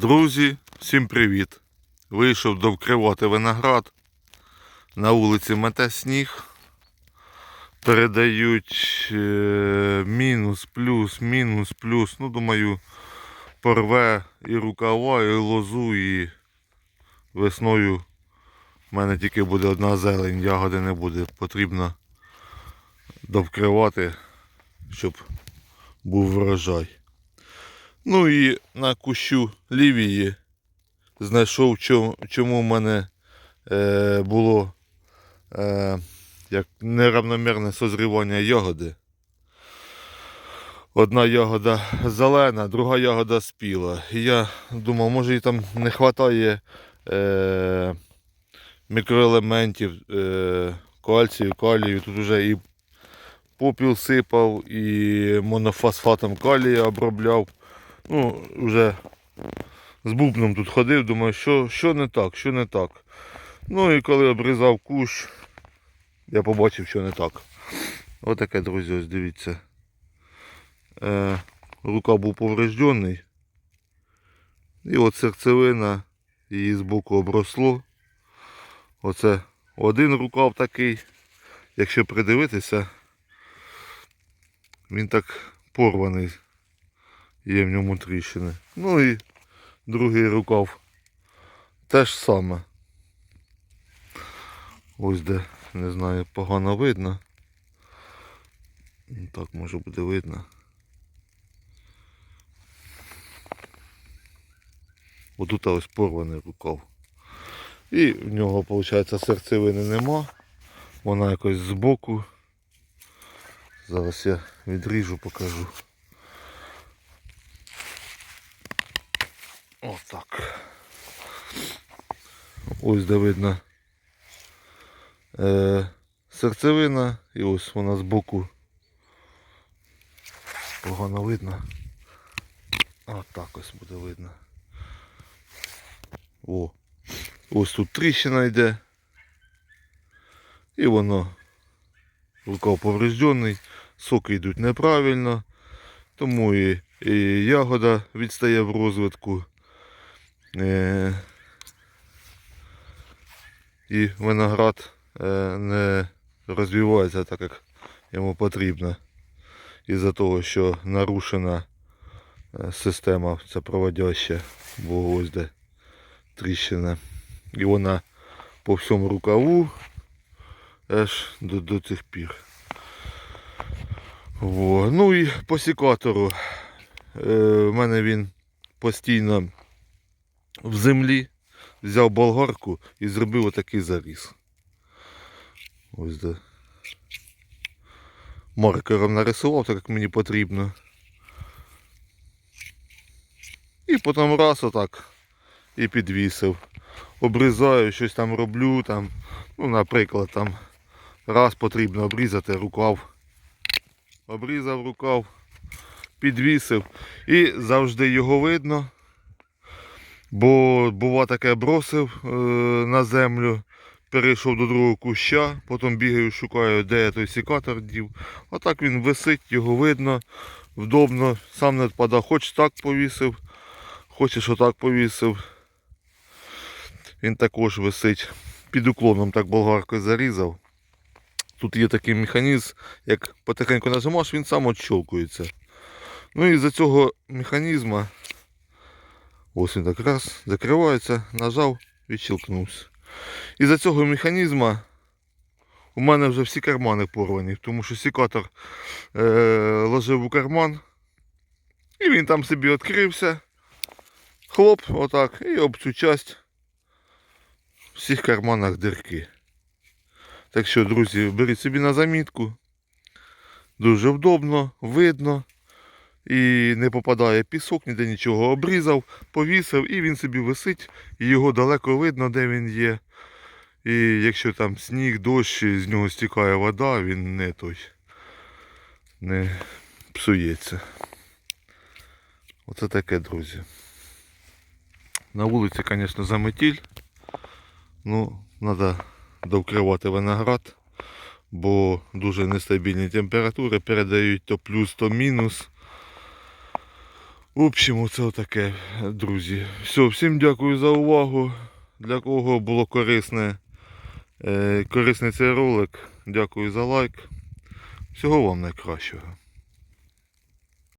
Друзі, всім привіт! Вийшов довкривати виноград. На вулиці мете сніг. Передають е, мінус, плюс, мінус, плюс. Ну, думаю, порве і рукава, і лозу, і весною в мене тільки буде одна зелень, ягоди не буде. Потрібно довкривати, щоб був врожай. Ну і на кущу лівії знайшов, чому, в мене е, було е, як неравномірне созрівання ягоди. Одна ягода зелена, друга ягода спіла. Я думав, може і там не вистачає е, мікроелементів, е, кальцію, калію. Тут вже і попіл сипав, і монофосфатом калія обробляв. Ну, вже з бубном тут ходив, думаю, що, що не так, що не так. Ну і коли обрізав кущ, я побачив, що не так. Отаке, друзі, ось дивіться. Е, рука був повреждений. І от серцевина її з боку обросло. Оце один рукав такий. Якщо придивитися, він так порваний. Є в ньому тріщини. Ну і другий рукав теж саме. Ось де, не знаю, погано видно. Ну, Так може буде видно. Отут ось порваний рукав. І в нього, виходить, серцевини нема. Вона якось збоку. Зараз я відріжу, покажу. Отак. Ось де видно е, серцевина і ось вона збоку. Погано видно. Отак ось буде видно. О, ось тут тріщина йде. І воно рукав повреждений, соки йдуть неправильно, тому і, і ягода відстає в розвитку. Е, і виноград е, не розвивається так, як йому потрібно. Із-за того, що нарушена е, система ця проводяща, бо ось де тріщина. І вона по всьому рукаву аж до, до цих пір. Во. Ну і по секатору. Е, в мене він постійно в землі, взяв болгарку і зробив отакий заріз. Ось де. Маркером нарисував, так як мені потрібно. І потім раз отак і підвісив. Обрізаю, щось там роблю, там, ну, наприклад, там раз потрібно обрізати рукав. Обрізав рукав, підвісив і завжди його видно. Бо бува таке бросив е, на землю, перейшов до другого куща, потім бігаю, шукаю, де я той секатор дів. Отак він висить, його видно, вдобно, сам не впадав, хоч так повісив, хочеш отак повісив. Він також висить під уклоном, так болгаркою зарізав. Тут є такий механізм, як потихеньку нажимаєш, він сам відщолкується. Ну і за цього механізму Ось він так раз, закривається, нажав, відщелкнувся. І за цього механізму у мене вже всі кармани порвані, тому що секатор е, ложив у карман. І він там собі відкрився. Хлоп, отак, і об цю часть в всіх карманах дирки. Так що, друзі, беріть собі на замітку. Дуже вдобно, видно і не попадає пісок, ніде нічого обрізав, повісив і він собі висить, і його далеко видно, де він є. І якщо там сніг, дощ, з нього стікає вода, він не той не псується. Оце таке, друзі. На вулиці, звісно, заметіль. Ну, треба довкривати виноград, бо дуже нестабільні температури передають то плюс, то мінус. В общем, оце таке, друзі. Все, всім дякую за увагу. Для кого було корисне, е, корисний цей ролик, дякую за лайк. Всього вам найкращого.